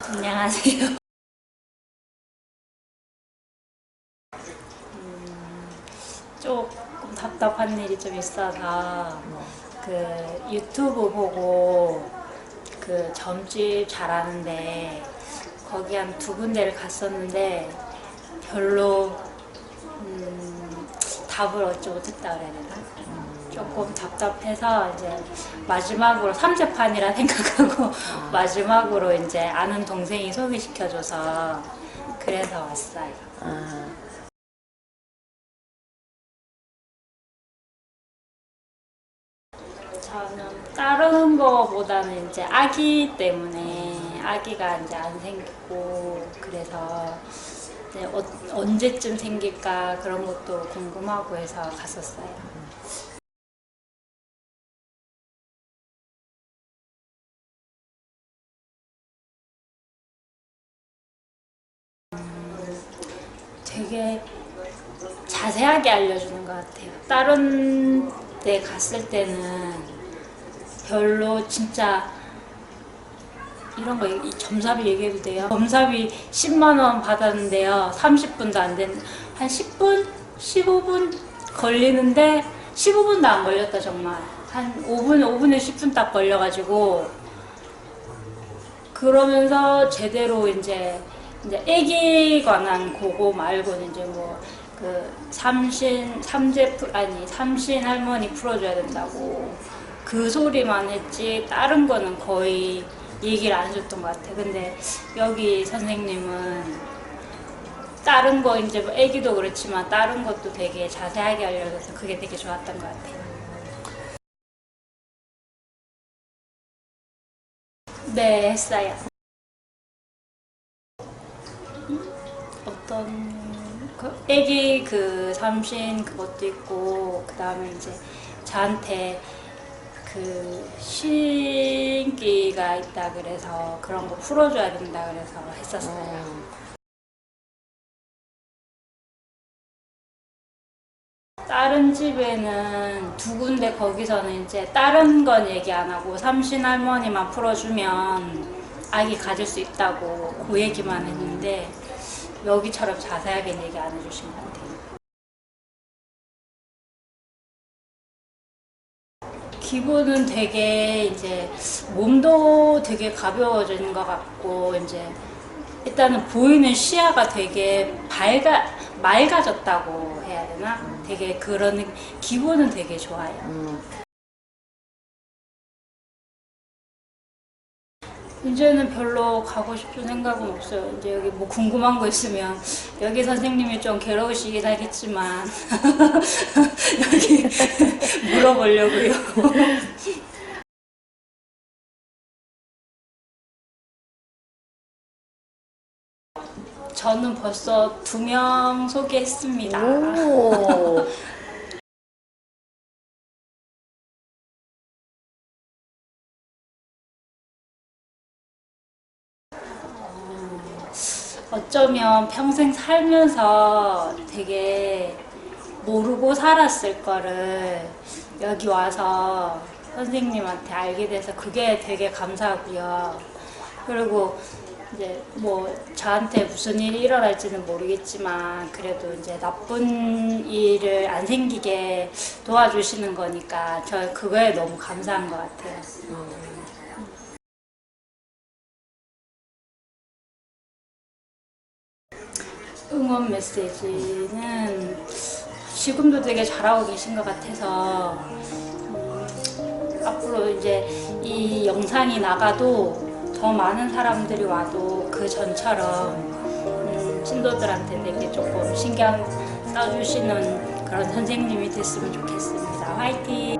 안녕하세요. 음, 조금 답답한 일이 좀 있어서 그 유튜브 보고 그 점집 잘하는데 거기 한 두 군데를 갔었는데 별로 음, 답을 얻지 못했다 그래야 되나? 조금 답답해서 이제 마지막으로 삼재판이라 생각하고 마지막으로 이제 아는 동생이 소개시켜줘서 그래서 왔어요. 아, 저는 다른 거보다는 이제 아기 때문에 아기가 이제 안 생기고 그래서 이제 어, 언제쯤 생길까 그런 것도 궁금하고 해서 갔었어요. 되게 자세하게 알려주는 것 같아요. 다른 데 갔을 때는 별로 진짜 이런 거 이 점삽이 얘기해도 돼요. 점삽이 10만 원 받았는데요. 30분도 안 된, 한 10분? 15분 걸리는데 15분도 안 걸렸다 정말. 한 5분, 5분에 10분 딱 걸려가지고 그러면서 제대로 이제 이제 애기 관한 그거 말고는 이제 뭐 그 삼신 삼재 풀- 아니 삼신 할머니 풀어줘야 된다고 그 소리만 했지 다른 거는 거의 얘기를 안 해줬던 것 같아. 근데 여기 선생님은 다른 거 이제 뭐 애기도 그렇지만 다른 것도 되게 자세하게 알려줘서 그게 되게 좋았던 것 같아요. 네, 했어요. 어떤 그 애기 그 삼신 그것도 있고 그 다음에 이제 저한테 그 신기가 있다 그래서 그런 거 풀어줘야 된다 그래서 했었어요. 다른 집에는 두 군데 거기서는 이제 다른 건 얘기 안 하고 삼신 할머니만 풀어주면 아기 가질 수 있다고 그 얘기만 했는데 여기처럼 자세하게 얘기 안 해주신 것 같아요. 기분은 되게 이제 몸도 되게 가벼워지는 것 같고 이제 일단은 보이는 시야가 되게 밝아 맑아졌다고 해야 되나? 되게 그런 기분은 되게 좋아요. 음, 이제는 별로 가고 싶은 생각은 없어요. 이제 여기 뭐 궁금한 거 있으면 여기 선생님이 좀 괴로우시긴 하겠지만 여기 물어보려고요. 저는 벌써 두 명 소개했습니다. 어쩌면 평생 살면서 되게 모르고 살았을 거를 여기 와서 선생님한테 알게 돼서 그게 되게 감사하고요. 그리고 이제 뭐 저한테 무슨 일이 일어날지는 모르겠지만 그래도 이제 나쁜 일을 안 생기게 도와주시는 거니까 저 그거에 너무 감사한 것 같아요. 응원 메시지는 지금도 되게 잘하고 계신 것 같아서 음, 앞으로 이제 이 영상이 나가도 더 많은 사람들이 와도 그 전처럼 음, 신도들한테 되게 조금 신경 써주시는 그런 선생님이 됐으면 좋겠습니다. 화이팅!